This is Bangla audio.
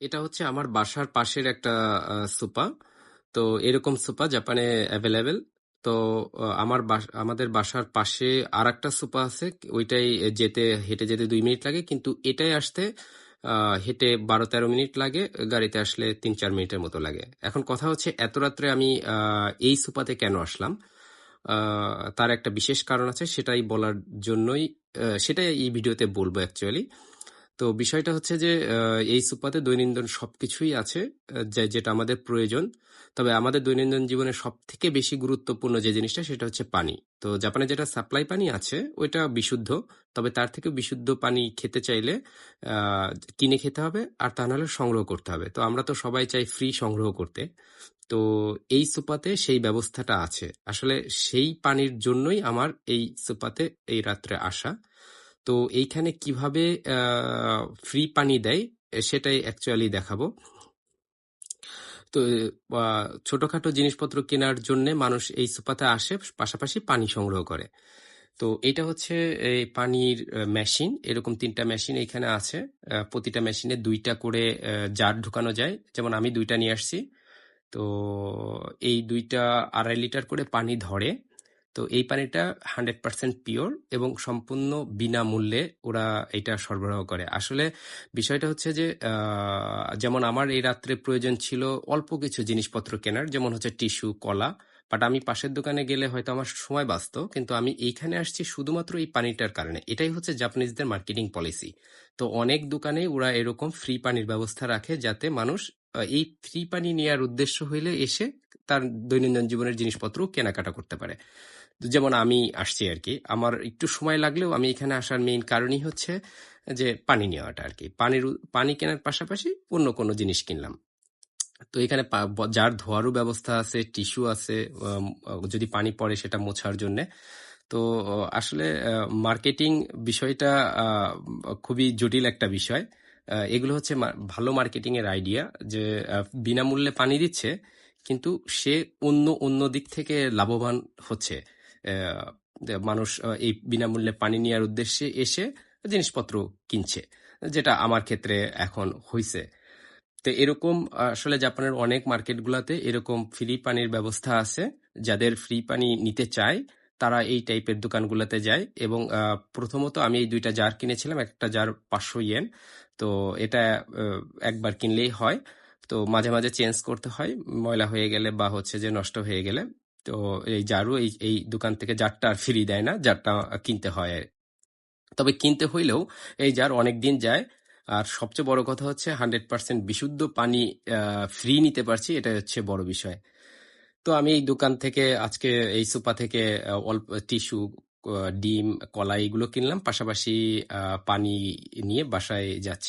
এটা হচ্ছে আমার বাসার পাশের একটা সুপা। তো এরকম সুপা জাপানে অ্যাভেলেবেল তো আমার আমাদের বাসার পাশে আর একটা সুপা আছে। ওইটাই যেতে, হেঁটে যেতে দুই মিনিট লাগে। কিন্তু এটাই আসতে হেঁটে বারো তেরো মিনিট লাগে। গাড়িতে আসলে তিন চার মিনিটের মতো লাগে। এখন কথা হচ্ছে, এত রাত্রে আমি এই সুপাতে কেন আসলাম? তার একটা বিশেষ কারণ আছে। সেটাই বলার জন্যই সেটাই এই ভিডিওতে বলব অ্যাকচুয়ালি তো বিষয়টা হচ্ছে যে এই সুপাতে দৈনন্দিন সবকিছুই আছে যে- যেটা আমাদের প্রয়োজন। তবে আমাদের দৈনন্দিন জীবনে সব থেকে বেশি গুরুত্বপূর্ণ যে জিনিসটা, সেটা হচ্ছে পানি। তো জাপানে যেটা সাপ্লাই পানি আছে, ওইটা বিশুদ্ধ। তবে তার থেকে বিশুদ্ধ পানি খেতে চাইলে কিনে খেতে হবে, আর তা নাহলে সংগ্রহ করতে হবে। তো আমরা তো সবাই চাই ফ্রি সংগ্রহ করতে। তো এই সুপাতে সেই ব্যবস্থাটা আছে। আসলে সেই পানির জন্যই আমার এই সুপাতে এই রাত্রে আসা। তো এইখানে কীভাবে ফ্রি পানি দেয় সেটাই অ্যাকচুয়ালি দেখাবো। তো ছোটখাটো জিনিসপত্র কেনার জন্য মানুষ এই সুপাতে আসে, পাশাপাশি পানি সংগ্রহ করে। তো এটা হচ্ছে এই পানির মেশিন এরকম তিনটা মেশিন এখানে আছে। প্রতিটা মেশিনে দুইটা করে জার ঢুকানো যায়। যেমন আমি দুইটা নিয়ে আসছি। তো এই দুইটা আড়াই লিটার করে পানি ধরে। তো এই পানিটা হান্ড্রেড পার্সেন্ট পিওর এবং সম্পূর্ণ বিনামূল্যে ওরা এটা সরবরাহ করে। আসলে বিষয়টা হচ্ছে যে যেমন আমার এই রাত্রে প্রয়োজন ছিল অল্প কিছু জিনিসপত্র কেনার, যেমন হচ্ছে টিস্যু, কলা, বাট আমি পাশের দোকানে গেলে হয়তো আমার সময় বাঁচত, কিন্তু আমি এইখানে আসছি শুধুমাত্র এই পানিটার কারণে। এটাই হচ্ছে জাপানিজদের মার্কেটিং পলিসি। তো অনেক দোকানে ওরা এরকম ফ্রি পানির ব্যবস্থা রাখে যাতে মানুষ এই ফ্রি পানি নেওয়ার উদ্দেশ্য হইলে এসে তার দৈনন্দিন জীবনের জিনিসপত্র কেনাকাটা করতে পারে। যেমন আমি আসছি আর কি আমার একটু সময় লাগলেও আমি এখানে আসার মেইন কারণই হচ্ছে যে পানি নেওয়াটা আর কি পানির পানি কেনার পাশাপাশি অন্য কোনো জিনিস কিনলাম। তো এখানে যার ধোয়ারও ব্যবস্থা আছে, টিস্যু আছে যদি পানি পড়ে সেটা মোছার জন্য। তো আসলে মার্কেটিং বিষয়টা খুবই জটিল একটা বিষয়। এগুলো হচ্ছে ভালো মার্কেটিং এর আইডিয়া যে বিনামূল্যে পানি দিচ্ছে, কিন্তু সে অন্য অন্য দিক থেকে লাভবান হচ্ছে। মানুষ এই বিনামূল্যে পানি নেওয়ার উদ্দেশ্যে এসে জিনিসপত্র কিনছে, যেটা আমার ক্ষেত্রে এখন হইছে। তো এরকম, আসলে জাপানের অনেক মার্কেটগুলোতে এরকম ফ্রি পানির ব্যবস্থা আছে। যাদের ফ্রি পানি নিতে চায়, তারা এই টাইপের দোকানগুলোতে যায় এবং প্রথমত আমি এই দুইটা জার কিনেছিলাম, একটা জার পাঁচশো ইয়েন। তো এটা একবার কিনলেই হয়। তো মাঝে মাঝে চেঞ্জ করতে হয়, ময়লা হয়ে গেলে বা হচ্ছে যে নষ্ট হয়ে গেলে। তো এই জারও এই এই দোকান থেকে জারটা আর ফ্রি দেয় না জারটা কিনতে হয়। তবে কিনতে হইলেও এই জার অনেক দিন যায়। আর সবচেয়ে বড় কথা হচ্ছে হান্ড্রেড পার্সেন্ট বিশুদ্ধ পানি ফ্রি নিতে পারছি এটা হচ্ছে বড় বিষয়। তো আমি এই দোকান থেকে আজকে এই সুপা থেকে অল্প টিস্যু ডিম কলা এগুলো কিনলাম। পাশাপাশি পানি নিয়ে বাসায় যাচ্ছি।